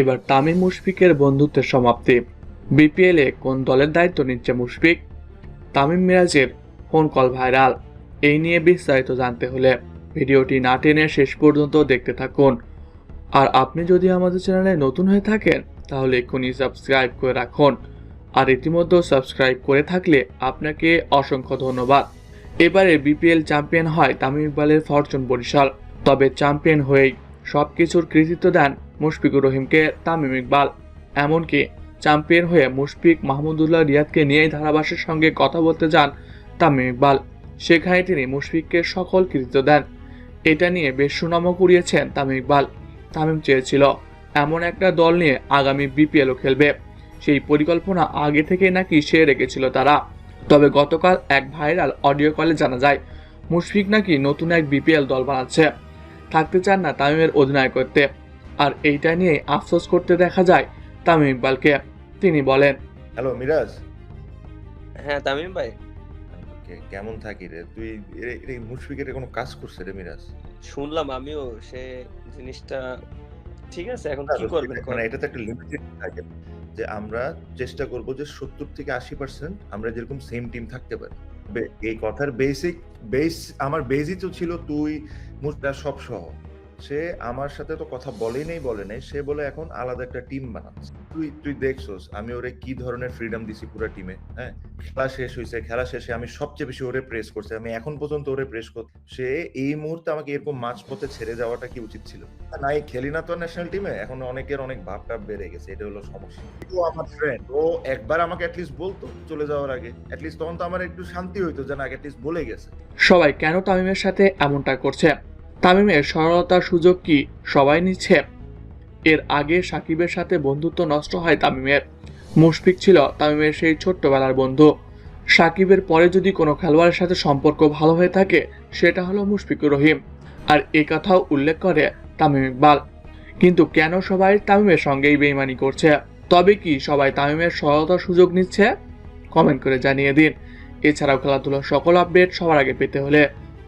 এবার তামিম মুশফিকের বন্ধুত্বের সমাপ্তি। বিপিএলে কোন দলের দায়িত্ব নিচ্ছে মুশফিক? তামিম মিরাজের ফোন কল ভাইরাল। এই নিয়ে বিস্তারিত জানতে হলে ভিডিওটি না টেনে শেষ পর্যন্ত দেখতে থাকুন। আর আপনি যদি আমাদের চ্যানেলে নতুন হয়ে থাকেন, তাহলে এক্ষুনি সাবস্ক্রাইব করে রাখুন। আর ইতিমধ্যে সাবস্ক্রাইব করে থাকলে আপনাকে অসংখ্য ধন্যবাদ। এবারে বিপিএল চ্যাম্পিয়ন হয় তামিম ইকবালের ফরচুন বরিশাল। তবে চ্যাম্পিয়ন হয়েই সব কিছুর কৃতিত্ব দেন মুশফিকুর রহিমকে তামিম ইকবাল, এমনকি চ্যাম্পিয়ন হয়ে মুশফিক মাহমুদুল্লাহ রিয়াদকে নিয়েই ধারাভাষ্যের সঙ্গে কথা বলতে যান তামিম ইকবাল। সেখানে তিনি মুশফিককে সকল কৃতিত্ব দেন। এটা নিয়ে বেশ সুনামও কুড়িয়েছেন তামিম ইকবাল। তামিম চেয়েছিল এমন একটা দল নিয়ে আগামী বিপিএলও খেলবে। সেই পরিকল্পনা আগে থেকে নাকি সে রেখেছিল তারা। তবে গতকাল এক ভাইরাল অডিও কলে জানা যায়, মুশফিক নাকি নতুন এক বিপিএল দল বানাচ্ছে। থাকতে চান না তামিমের অধিনায়কত্বে। আর এইটা নিয়ে আফসোস করতে দেখা যায় তামিম ইকবালকে। তিনি বলেন হ্যালো মিরাজ। হ্যাঁ তামিম ভাই। কে- কেমন থাকি রে? তুই এই মুশফিকের কোনো কাজ করছে রে মিরাজ? শুনলাম আমিও সে জিনিসটা ঠিক আছে এখন কি করবেন মানে এটা তো একটা লিমিটেড থাকে। যে আমরা চেষ্টা করব যে সত্তর থেকে আশি পার্সেন্ট আমরা যেরকম সেম টিম থাকতে পারি। এই কথার বেসিক বেস আমার বেসই তো ছিল তুই মুশটা সব সহ। সে আমার সাথে তো কথা বলেই নেই, বলে নেই। সে বলে, এখন আলাদা একটা টিম বানাচ্ছে। তুই তুই দেখছোস, আমি ওরে কি ধরনের ফ্রিডম দিছি পুরো টিমে হ্যাঁ? খেলা শেষ হয়েছে খেলা শেষে আমি সবচেয়ে বেশি ওরে প্রেস করছি, আমি এখন পর্যন্ত ওরে প্রেস করছি সে এই মুহূর্তে আমাকে এরকম মাঝ পথে ছেড়ে যাওয়াটা কি উচিত ছিল? নাই, খেলি না তো ন্যাশনাল টিমে এখন অনেকের অনেক ভাব টাব বেড়ে গেছে, এটা হলো সমস্যা। ও আমার ফ্রেন্ড ও একবার আমাকে অ্যাটলিস্ট বলতো চলে যাওয়ার আগে। অ্যাটলিস্ট তখন তো আমার একটু শান্তি হইতো যে না অ্যাটলিস্ট বলে গেছে। সবাই, কেন তামিমের সাথে এমনটা করছে তামিমের সরলতার সুযোগ কি সবাই নিচ্ছে? এর আগে সাকিবের সাথে বন্ধুত্ব নষ্ট হয় তামিমের। মুশফিক ছিল তামিমের সেই ছোট্টবেলার বন্ধু। সাকিবের পরে যদি কোনো খেলোয়াড়ের সাথে সম্পর্ক ভালো হয়ে থাকে, সেটা হলো মুশফিকুর রহিম। আর এ কথাও উল্লেখ করে তামিম ইকবাল। কিন্তু কেন সবাই তামিমের সঙ্গেই বেইমানি করছে? তবে কি সবাই তামিমের সরলতার সুযোগ নিচ্ছে? কমেন্ট করে জানিয়ে দিন। এছাড়াও খেলাধুলার সকল আপডেট সবার আগে পেতে হলে